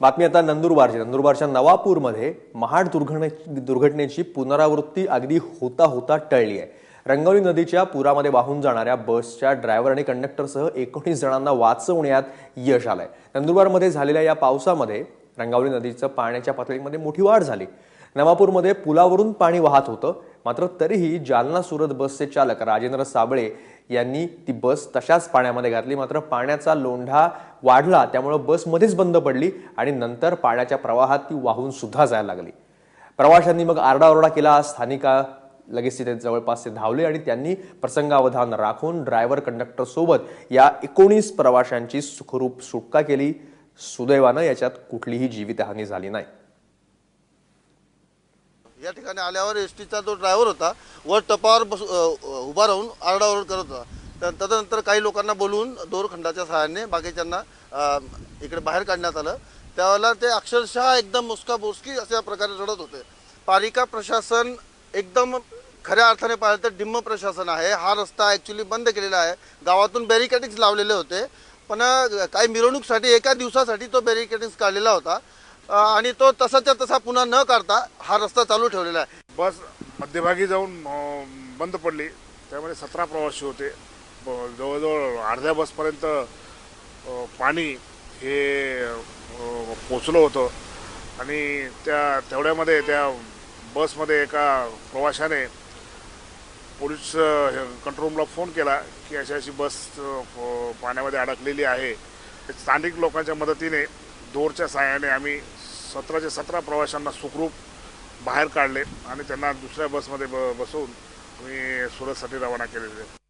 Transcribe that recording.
बातमी आता नंदुरबारची. नंदुरबारच्या नवापूरमध्ये महाड दुर्घटने दुर्घटनेची पुनरावृत्ती अगदी होता होता टळली आहे. रंगवली नदीच्या पुरामध्ये वाहून जाणाऱ्या बसच्या ड्रायव्हर आणि कंडक्टरसह एकोणीस जणांना वाचवण्यात यश आलंय. नंदुरबारमध्ये झालेल्या या पावसामध्ये रंगावली नदीचं पाण्याच्या पातळीमध्ये मोठी वाढ झाली. नवापूरमध्ये पुलावरून पाणी वाहत होतं. मात्र तरीही जालना सुरत बसचे चालक राजेंद्र साबळे यांनी ती बस तशाच पाण्यामध्ये घातली. मात्र पाण्याचा लोंढा वाढला त्यामुळं बसमध्येच बंद पडली आणि नंतर पाण्याच्या प्रवाहात ती वाहून सुद्धा जायला लागली. प्रवाशांनी मग आरडाओरडा केला. स्थानिका लगेच तिथे जवळपास ते धावले आणि त्यांनी प्रसंगावधान राखून ड्रायव्हर कंडक्टर सोबत या एकोणीस प्रवाशांची सुखरूप सुटका केली. सुदैवानं याच्यात कुठलीही जीवितहानी झाली नाही. या ठिकाणी आल्यावर एस टीचा जो ड्रायव्हर होता वर टपावर बस उभा राहून आरडाओरड करत होता. तर तदनंतर काही लोकांना बोलवून दोरखंडाच्या सहाय्याने बाकीच्यांना इकडे बाहेर काढण्यात आलं. त्यावेळेला ते अक्षरशः एकदम मुसका बोसकी अशा प्रकारे रडत होते. पालिका प्रशासन एकदम खऱ्या अर्थाने पाहिलं तर डिम्म प्रशासन आहे. हा रस्ता ॲक्च्युली बंद केलेला आहे. गावातून बॅरिकेडिंग्स लावलेले होते. पण काही मिरवणूकसाठी एका दिवसासाठी तो बॅरिकेडिंग्स काढलेला होता. आणि तो तसाच्या तसा पुन्हा न काढता हा रस्ता चालू ठेवलेला आहे. बस मध्यभागी जाऊन बंद पडली. त्यामध्ये सतरा प्रवासी होते. ब- जवळजवळ अर्ध्या बसपर्यंत पाणी हे पोचलं होतं. आणि त्या तेवढ्यामध्ये त्या बसमध्ये एका प्रवाशाने पोलीस कंट्रोल रूमला फोन केला की अशी अशी बस पाण्यामध्ये अडकलेली आहे. स्थानिक लोकांच्या मदतीने दोरच्या सहाय्याने आम्ही सतराचे सतरा प्रवाशांना सुखरूप बाहेर काढले आणि त्यांना दुसऱ्या बसमध्ये ब बसवून आम्ही सुरतसाठी रवाना केलेले.